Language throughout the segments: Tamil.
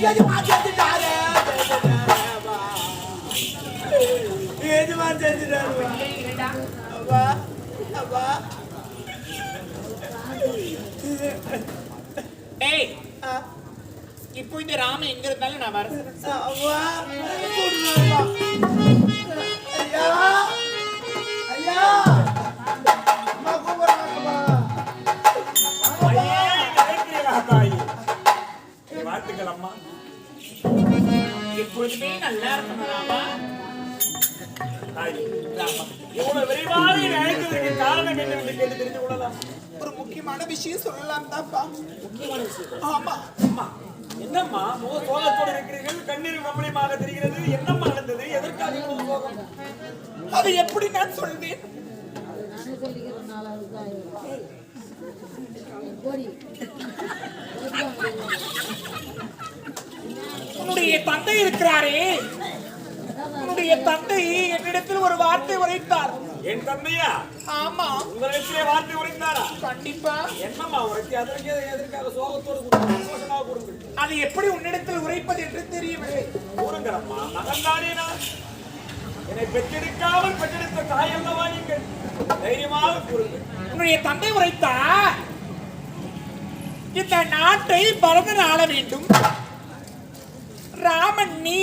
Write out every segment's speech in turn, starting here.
எஜமான் செஞ்சுட்டாரு எஜமான் அப்பா அப்பா டேய் இப்போ இந்த ராம எங்க இருந்தாலும் நான் வரேன். ஐயா. எப்பொழுதுமே நல்லா இருக்கணும் ராமா தாயி, இவ்வளவு விரைவாக என்னை அழைத்ததற்கு காரணம் என்னவென்று கேட்டு தெரிந்து கொள்ளலாம் ஒரு முக்கியமான விஷயம் சொல்லலாம் தான்ப்பா முக்கியமான விஷயம் ஆமா. அம்மா என்னம்மா முக சோகத்தோடு இருக்கிறீர்கள் கண்ணீர் கம்பளியமாக தெரிகிறது. என்னம்மா நடந்தது? எதற்காக இவ்வளவு சோகம்? அது எப்படி நான் சொல்வேன்? நானே சொல்லிக்கிறேன் நாலாவது தான் போடி உன்னுடைய தந்தை இருக்கிறாரே. உன்னுடைய தந்தை என்னிடத்தில் ஒரு வார்த்தை உரைத்தார். என் தந்தையா? ஆமா. உங்களிடத்திலே வார்த்தை உரைத்தாரா? கண்டிப்பா. என்னம்மா உரைத்து அதற்கு எதற்காக சோகத்தோடு சந்தோஷமாக கொடுங்க அது எப்படி உன்னிடத்தில் உரைப்பது என்று தெரியவில்லை கூறுங்களம்மா மகன்தானே நான். என்னை பெற்றெடுக்காமல் பெற்றெடுத்த தாய் அல்லவா நீங்கள்? தைரியமாக கூறுங்கள். உன்னுடைய தந்தை உரைத்தார். இந்த நாட்டை பரதன் ஆள வேண்டும். ராமன் நீ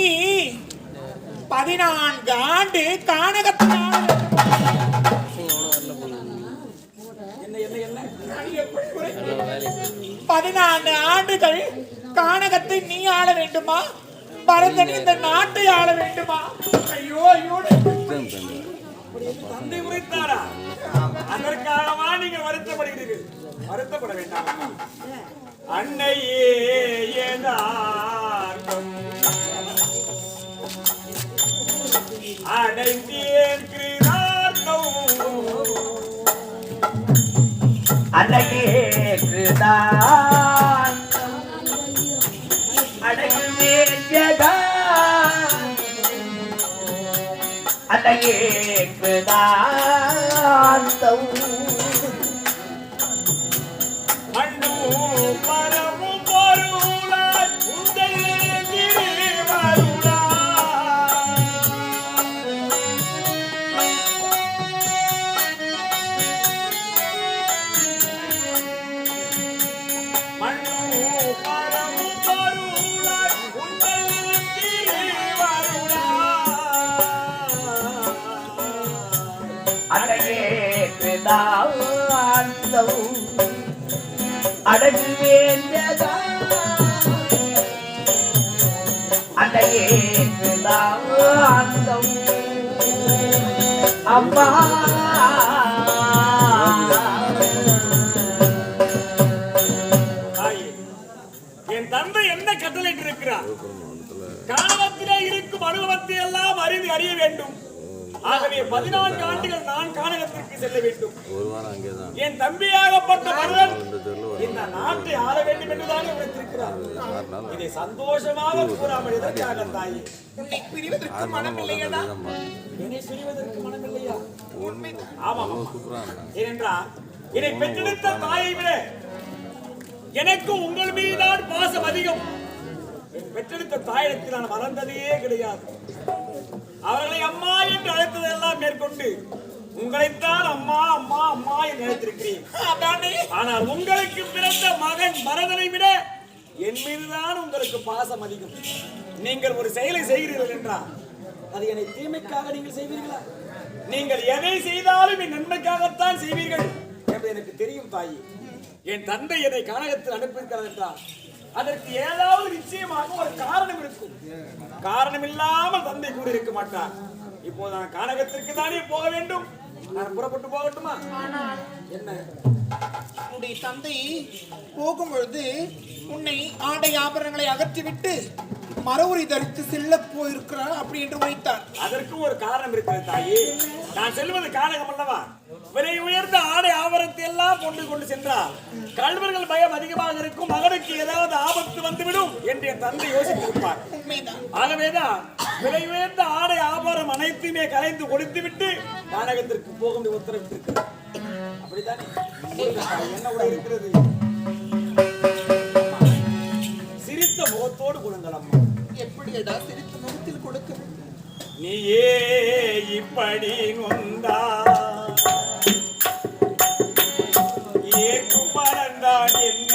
பதினான்கு ஆண்டு கானகத்தில் பதினான்கு ஆண்டுகள் கானகத்தை நீ ஆள வேண்டுமா? பரதன் இந்த நாட்டை ஆள வேண்டுமா? ஐயோ ஐயோ தந்தை உரைத்தாரா? அதற்காகவா நீங்கள் வருத்தப்படுகிறீர்கள்? வருத்தப்பட வேண்டாம். அன்னையே ஏதார்த்தம் அடைந்தேன் கிருதார்த்தம். அழகேக்குதான் அழகு வேண்டியதா ও পার அம்மா தாயே, என் தந்தை என்ன கட்டளையிட்டு இருக்கிறார் காணகத்திலே இருக்கும் அனுபவத்தை எல்லாம் அறிந்து அறிய வேண்டும். ஆகவே பதினான்கு ஆண்டுகள் நான் கானகத்திற்கு செல்ல வேண்டும். ஒரு வாரம் என் தம்பியாகப்பட்ட மருதன் இந்த நாட்டை ஆள வேண்டும் என்றுதான் நாள் இதை சந்தோஷமாக கூறாமல் எதற்காக தாயே? உன்னை பிரிவதற்கு மனம் இல்லையடா. என்னை பிரிவதற்கு மனமில்லையா இருந்தாங்க ஏனென்றால் என்னை பெற்றெடுத்த தாயை விட எனக்கு உங்கள் மீதுதான் பாசம் அதிகம். பெற்றெடுத்த தாயிடத்தில் நான் மறந்ததே கிடையாது. அவர்களை அம்மா என்று அழைத்ததெல்லாம் மேற்கொண்டு உங்களைத்தான் அம்மா அம்மா அம்மா என்று அழைத்திருக்கிறேன். ஆனால் உங்களுக்கு பிறந்த மகன் பரதனை விட என் மீதுதான் உங்களுக்கு பாசம் அதிகம். நீங்கள் ஒரு செயலை செய்கிறீர்கள் என்றால் அது என்னை தீமைக்காக நீங்கள் செய்வீர்களா? நீங்கள் எதை செய்தாலும் என் நன்மைக்காகத்தான் செய்வீர்கள் என்று எனக்கு தெரியும் தாயி. என் தந்தை என்னை கானகத்தில் அனுப்பியிருக்கிறார் என்றால் அதற்கு ஏதாவது நிச்சயமாக ஒரு காரணம் இருக்கும். காரணம் இல்லாமல் தந்தை கூறியிருக்க மாட்டார். இப்போது நான் கானகத்திற்கு தானே போக வேண்டும்? நான் புறப்பட்டு போகட்டுமா? என்ன? உன்னுடைய தந்தை போகும் பொழுது உன்னை ஆடை ஆபரணங்களை அகற்றிவிட்டு மரவுரி தரித்து செல்ல போயிருக்கிறார் அப்படி என்று உரைத்தார். அதற்கு ஒரு காரணம் இருக்கிறது தாயே. நான் செல்வது கானகம் அல்லவா? விலை உயர்ந்த ஆடை ஆபரத்தை எல்லாம் கொண்டு கொண்டு சென்றால் கல்வர்கள் பயம் அதிகமாக இருக்கும் மகனுக்கு ஏதாவது ஆபத்து வந்துவிடும் என்று என் தந்தை யோசித்திருப்பார். ஆகவேதான் விலை உயர்ந்த ஆடை ஆபரம் அனைத்துமே கலைந்து கொடுத்து விட்டு கானகத்திற்கு போக உத்தரவிட்டிருக்கிறார். அப்படித்தானே? சிரித்த முகத்தோடு கொடுங்கள் அம்மா. எப்படியடா சிரித்த முகத்தில் கொடுக்க நீயே இப்படி நொந்தா ஏற்கும் பலன்தான் என்ன.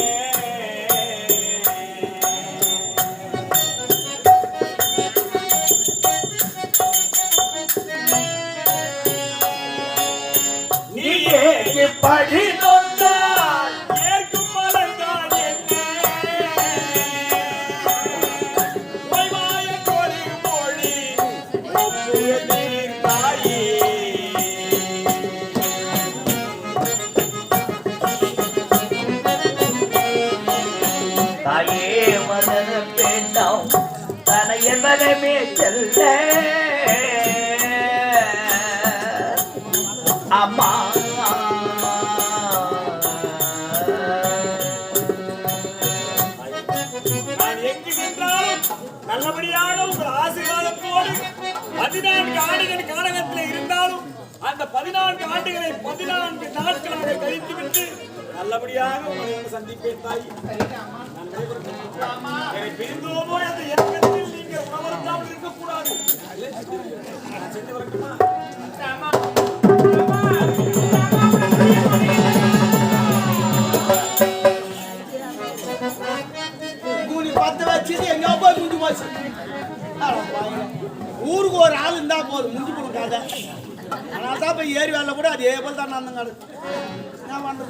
பதினான்கு ஆண்டுகளை பதினான்கு நாட்களாக கழித்துவிட்டு நல்லபடியாக உங்களை சந்திப்பேன் தாய். பிரிந்தோமோ அந்த எண்ணத்தில் நீங்கள் உணவருக்காமல் இருக்கக்கூடாது. சென்று வரட்டுமா ஊருக்கு ஒரு ஆள் இருந்தா போதும் முடிஞ்சு கொடுக்காத. அதனால தான் இப்போ ஏரி வேலை கூட அதே போல் தான் நடந்து கிடக்கு என்ன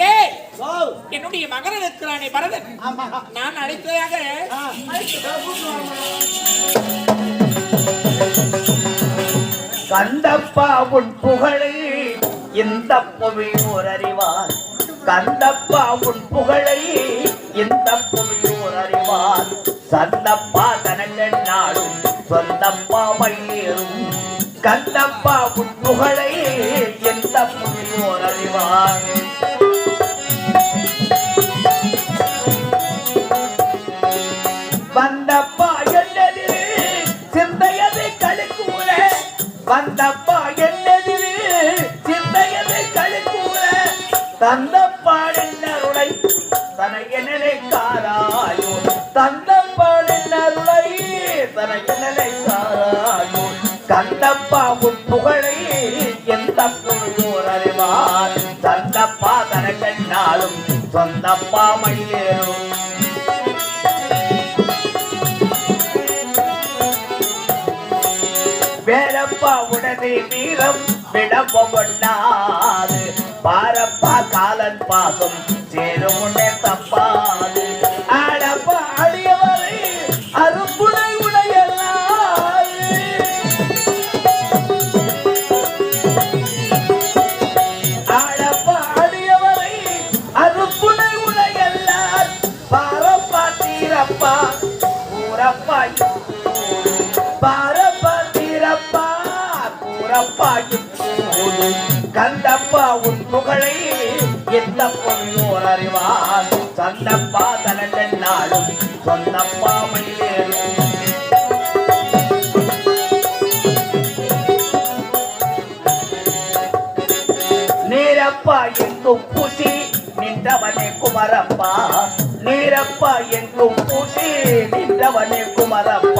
டேய் ஓ என்னுடைய மகன் இருக்கிறானே பரதன். ஆமா. நான் அழைத்ததாக. கந்தப்பா உன் புகழை இந்த புவியோர் அறிவார். கந்தப்பா உன் புகழை இந்த புவியோர் அறிவார். சந்தப்பா தனங்கள் நாடும் சொந்தப்பா மயிலும் கண்ணப்பா புகழை எந்த புவியோர் அறிவார் வந்தப்பா என்னதிரு? சிந்தையது கழுக்கூற வந்தப்பா என்னதிரு? சிந்தையது கழுக்கூற தந்தப்பாடின் அருளை தனைய நினைக்காராயோ தந்தப்பாடின் தனைய கந்தப்பா புகழை எந்த புரியோர் அறிவார். தந்தப்பா தனக்கண்ணாலும் சொந்தப்பா மயிலேறும் வேறப்பா உடனே நீளம் விடப்பொண்டாது பாரப்பா காலன் பாசம் சேரும் உடனே தப்பா எந்த பொருளோர் அறிவார் சந்தப்பா தனதன் நாடும் சொந்தப்பா மயிலேறும் நீரப்பா எங்கும் பூசி நின்றவனே குமரப்பா. நீரப்பா எங்கும் பூசி நின்றவனே குமரப்பா.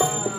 Bye.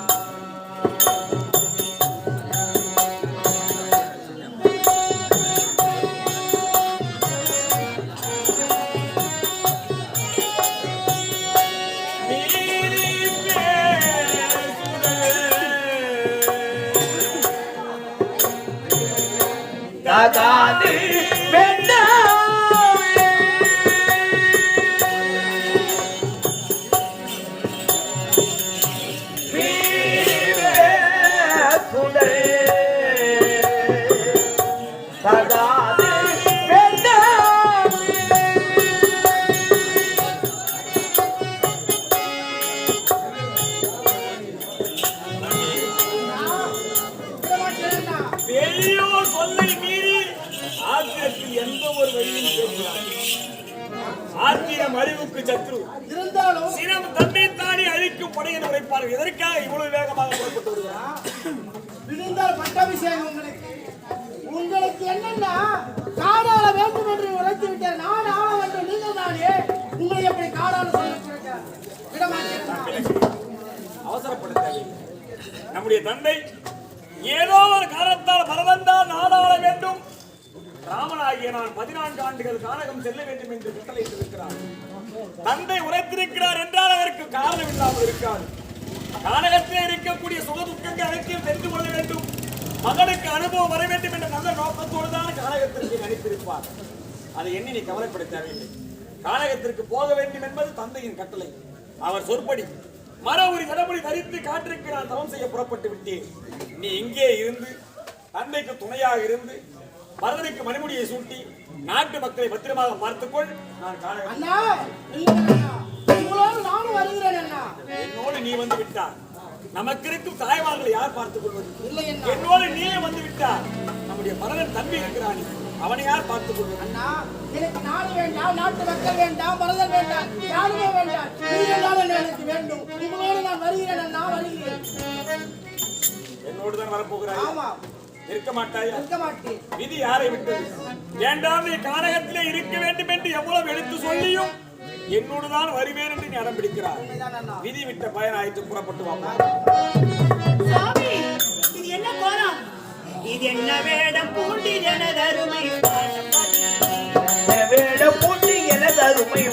பெரியோர் சொல்லை மீறி ஆத்திரத்தில் எந்த ஒரு வழியும் பேசுகிறார் ஆத்திரம் அழிவுக்கு சத்ரு. இருந்தாலும் சினம் தன்னைத்தானே அழிக்கும் படையென உரைப்பார்கள் எதற்காக இவ்வளவு வேகமாக புறப்பட்டு வருகிறார்? விழுந்தால் பட்டாபிஷேகம் உங்களுக்கு. உங்களுக்கு என்னன்னா காடாள வேண்டும் என்று உழைத்து விட்டார். நான் ஆள வேண்டும் நீங்கள் தானே. உங்களை எப்படி காடாள சொல்ல விட மாட்டேன் அவசரப்படுத்த நம்முடைய தந்தை ஏதோ ஒரு காரணத்தால் மரபந்தால் நாடாள வேண்டும். ராமனாகிய நான் பதினான்கு ஆண்டுகள் கானகம் செல்ல வேண்டும் என்று கட்டளையிட்டிருக்கிறார். தந்தை உரைத்திருக்கிறார் என்றால் அதற்கு காரணம் இல்லாமல் இருக்காது. கானகத்திலே இருக்கக்கூடிய சுக துக்கங்கள் அனைத்தையும் தெரிந்து கொள்ள வேண்டும். மகனுக்கு அனுபவம் வர வேண்டும் என்ற நல்ல நோக்கத்தோடு தான் கானகத்திற்கு அனுப்பியிருப்பார் அதை எண்ணி நீ கவலைப்பட தேவையில்லை. கானகத்திற்கு போக வேண்டும் என்பது தந்தையின் கட்டளை. அவர் சொற்படி மர ஒரு கடவுளை தரித்து காற்றுக்கு நான் தவம் செய்ய புறப்பட்டு விட்டேன். நீ இங்கே இருந்து தந்தைக்கு துணையாக இருந்து மரதனுக்கு மணிமுடியை சூட்டி நாட்டு மக்களை பத்திரமாக பார்த்துக்கொள். நான் என்னோடு நீ வந்து விட்டார் நமக்கு இருக்கும் தாய்மார்களை யார் பார்த்துக் கொள்வது? என்னோடு நீயே வந்து விட்டார் நம்முடைய மரணன் தம்பி இருக்கிறான் அவனை யார் பார்த்துக் கொள்வது? அண்ணா எனக்கு நாடு வேண்டாம் நாட்டு மக்கள் வேண்டாம் மரதல் வேண்டாம் யாருமே வேண்டாம். அண்ணா எனக்கு வேண்டும்? உங்களோடு நான் வருகிறேன் அண்ணா வருகிறேன். என்னோடு தான் வரப்போகிறாய். ஆமா. இருக்க மாட்டாயா? இருக்க மாட்டேன். விதி யாரை விட்டது? வேண்டாம் நீ கானகத்திலே இருக்க வேண்டும் என்று எவ்வளவு எடுத்து சொல்லியும் என்னோடு தான் வருவேன் என்று நீ அடம் பிடிக்கிறார் விதி விட்ட பயன் ஆயிற்று புறப்பட்டு வாங்க சுவாமி இது என்ன கோலம்? இது என்ன வேடம் பூண்டி எனதருமை வேட பூட்டி எனது அருமை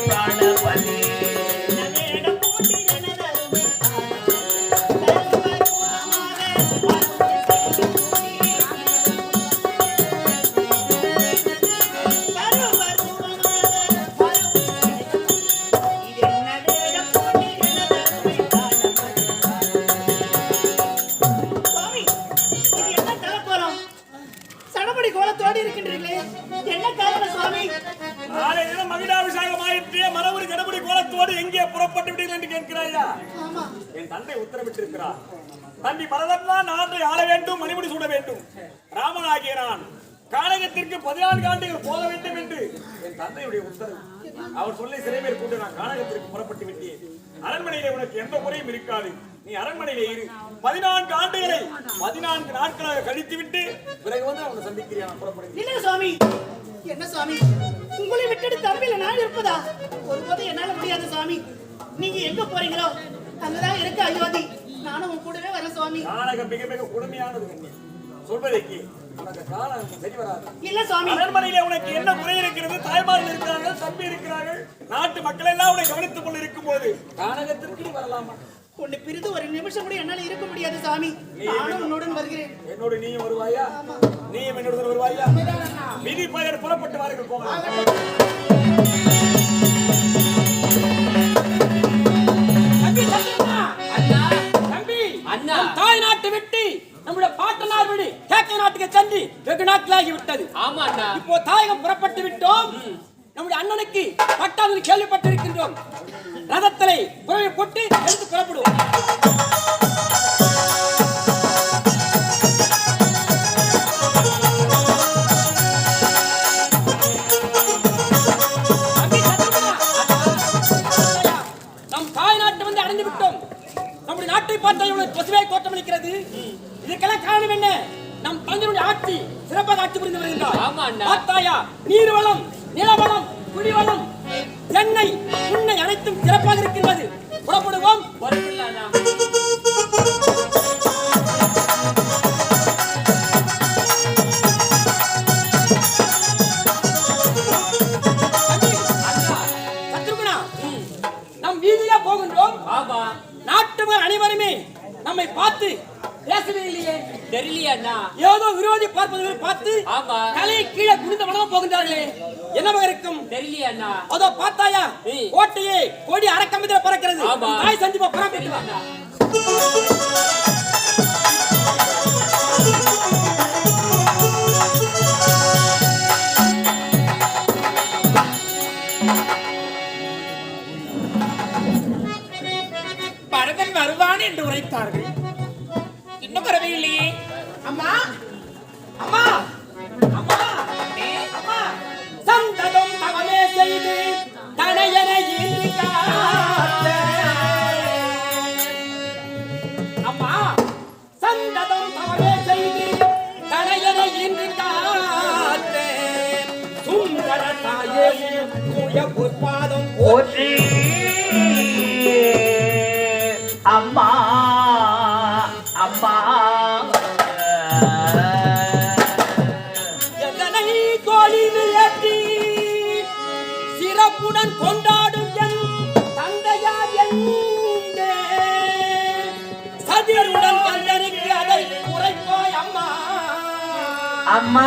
ஆயிற்று மரபுரி கடவுடி கோலத்தோடு எங்கே புறப்பட்டு விட்டீர்கள் என்று கேட்கிறாயா? என் தந்தை உத்தரவிட்டிருக்கிறார். தம்பி பரதன்னா நாட்டை ஆள வேண்டும் மணிமுடி சூட வேண்டும். ராமனாகிய நான் கானகத்திற்கு பதினான்கு ஆண்டுகள் போக வேண்டும் என்று என் தந்தையுடைய உத்தரவு. அவர் சொல்லை சிறைமேல் கொண்டு நான் கானகத்திற்கு புறப்பட்டு விட்டேன். அரண்மனையிலே உனக்கு எந்த குறையும் இருக்காது. நீ அரண்மனையிலே இரு. பதினான்கு ஆண்டுகளை பதினான்கு நாட்களாக கழித்து விட்டு பிறகு வந்து அவனை சந்திக்கிறியா நான் புறப்படுகிறேன். இல்ல சுவாமி. என்ன சுவாமி? உங்களை விட்டுட்டு தம்பியில நான் இருப்பதா? ஒருபோது என்னால முடியாது சுவாமி நீங்க எங்க போறீங்களோ அங்கதான் இருக்கு அயோத்தி. நானும் உன் கூடவே வரேன் சுவாமி கானகம் மிக மிக கொடுமையானது கண்ணே இல்ல சுவாமி. அரண்மனையிலே உனக்கு என்ன குறை இருக்கிறது? தாய்மார்கள் இருக்கிறார்கள் தம்பி இருக்கிறார்கள். நாட்டு மக்கள் எல்லாம் உன்னை கவனித்துக் கொண்டு இருக்கும் போது கானகத்திற்கு நீ வரலாமா? உன்னை பிரிந்து ஒரு நிமிஷம் கூட என்னால இருக்க முடியாது சாமி நானும் உன்னுடன் வருகிறேன். என்னோடு நீயும் வருவாயா? நீயும் என்னோட வருவாயா? விதி பயர் புறப்பட்டு வாருங்கள் போகலாம் நம்முடைய பாட்டனார் வீடு கேக்க நாட்டுக்கு சென்று வெகு நாட்களாகி விட்டது. ஆமா இப்போ தாயகம் புறப்பட்டு விட்டோம். நம்முடைய அண்ணனுக்கு பட்டாவது கேள்விப்பட்டிருக்கின்றோம். ரதத்திலே புறவை போட்டு எடுத்து புறப்படுவோம். நாட்டை பார்த்தால் இவ்வளவு பசுமையாக தோற்றமளிக்கிறது இதுக்கெல்லாம் காரணம் என்ன? நம் தந்தையுடைய ஆட்சி சிறப்பாக ஆட்சி புரிந்து வருகின்றார். ஆமா அண்ணா. பார்த்தாயா நீர் வளம் நிலவளம் குடிவளம் எண்ணெய் உண்ணெய் அனைத்தும் சிறப்பாக இருக்கின்றது. புறப்படுவோம். பார்த்து பேசவே இல்லையே. தெரியலையே அண்ணா. ஏதோ விரோதி பார்ப்பவர்கள் பார்த்து ஆமா. தலை கீழே குனிந்த வளம் போகின்றார்களே. என்னவா இருக்கும்? தெரியலையே அண்ணா. அதோ பார்த்தாயா. கோட்டையே கொடி அரக்கம்பதில பறக்கிறது. ஆமா. தாய் சந்திப்பா புறப்பட்டு எதனை கோலில் ஏற்றி சிறப்புடன் கொண்டாடும் என் தந்தையார் எங்கே சதிருடன் கல்லனுக்கு அதை குறைப்பாய் அம்மா. அம்மா.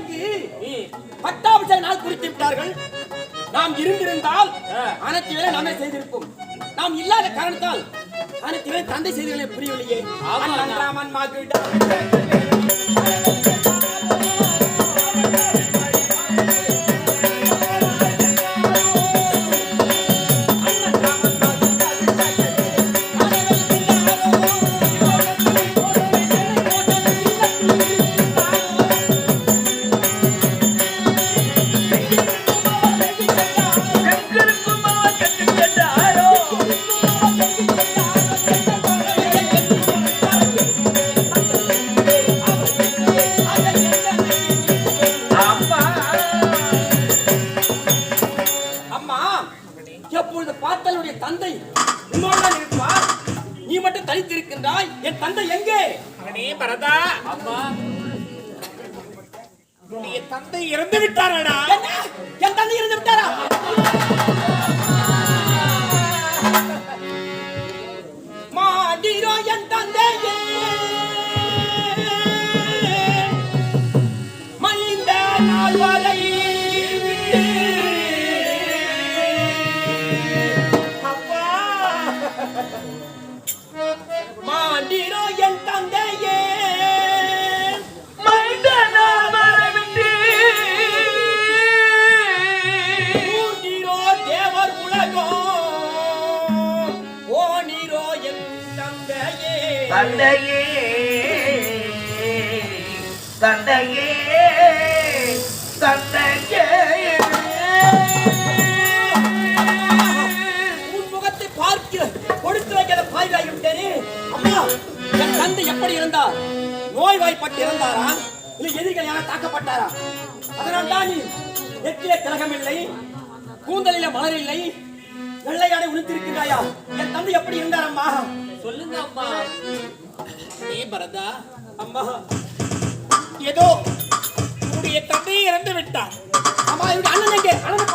அண்ணனுக்கு பட்டாபிஷேக நாள் குறித்து விட்டார்கள். நாம் இருந்திருந்தால் அனைத்து வேலை நாமே செய்திருப்போம். நாம் இல்லாத காரணத்தால் அனைத்து வேலை தந்தை செய்திகளை புரியவில்லையே. ராமன் மகிழ்ச்சி பார்த்தனுடைய தந்தை உன்னோடு இருப்பார். நீ மட்டும் தனித்திருக்கின்றாய். என் தந்தை எங்கே? அடே பரதா. அம்மா. உன்னுடைய தந்தை இறந்து விட்டாரடா என்ன? என் தந்தை இருந்து விட்டாரா தந்தையே தந்தையே தந்தையே. உன் முகத்தை பார்க்க கொடுத்து வைக்கிற பாய்வாய் விட்டேனே. அம்மா என் தந்தை எப்படி இருந்தார்? நோய்வாய்ப்பட்டு இருந்தாரா இல்லை எதிரிகள் யாரா தாக்கப்பட்டாரா? அதனால் தான் நீ நெற்றிலே திலகம் இல்லை கூந்தலில மலர் இல்லை வெள்ளையாடை உளுத்திருக்கிறாயா என் தந்தை எப்படி இருந்தார் அம்மா? சொல்லுங்க அம்மா அடே பரதா. அம்மா. ஏதோ உன்னுடைய தந்தை இறந்து விட்டார் அம்மா இவங்க அண்ணன் அண்ணன்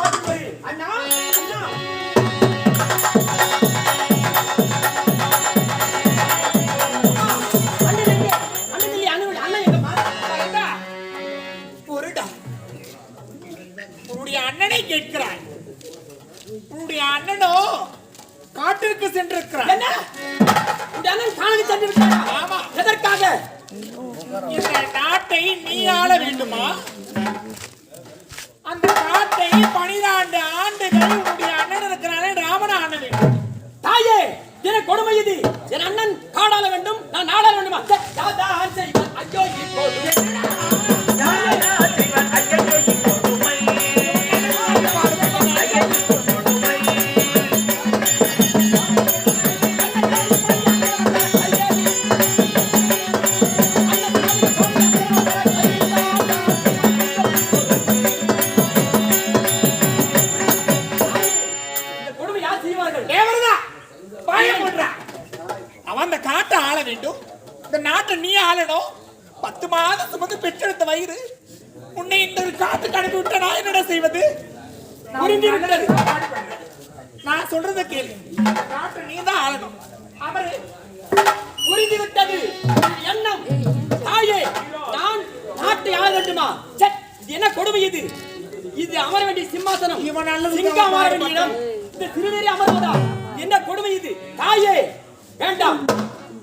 வேண்டாம்.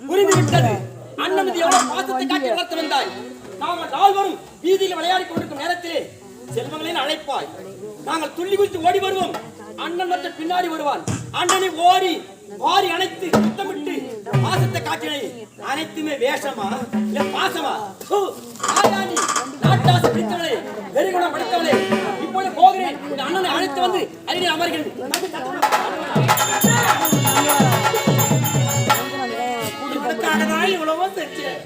புரிந்து விட்டது அண்ணன் எவ்வளவு பாசத்தை காட்டி வளர்த்து வந்தாய்? நாங்கள் நால்வரும் வீதியில் விளையாடி கொண்டிருக்கும் நேரத்திலே செல்வங்களின் அழைப்பாய். நாங்கள் துள்ளி குதித்து ஓடி வருவோம். அண்ணன் மட்டும் பின்னாடி வருவான். அண்ணனை ஓடி வாரி அணைத்து சுத்தமிட்டு பாசத்தை காட்டினை அனைத்துமே வேஷமா? இல்ல பாசமா? ஹு, நாட்டாசு பிடித்தவளே வெறிகுணம் படைத்தவளே இப்பொழுது போகிறேன். இந்த அண்ணனை அழைத்து வந்து அருகில் அமர்கிறேன். தான் செஞ்சேன்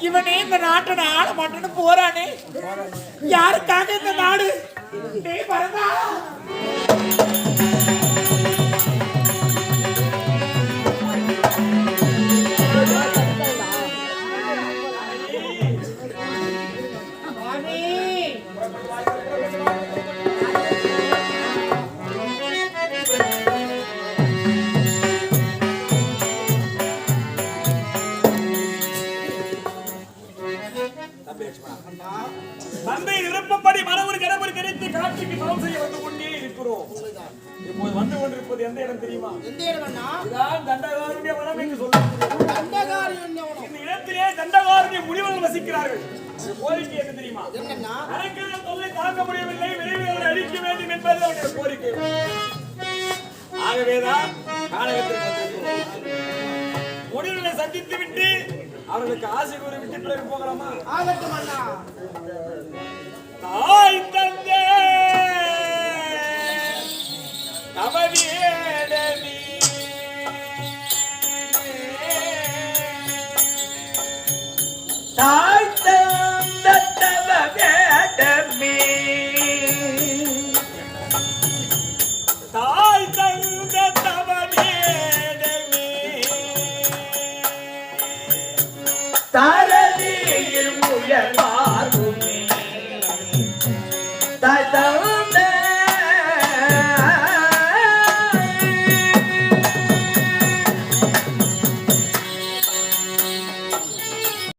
இவனே இந்த நாட்டை நான் ஆள மாட்டேன்னு போறானே. யாருக்காக இந்த நாடு? டேய் பரதா சந்தித்து விட்டு அவர்களுக்கு ஆசை கூறி விட்டு பிறகு போகலாமா? ஆகட்டும் அண்ணா தாய் தந்தே! தாய்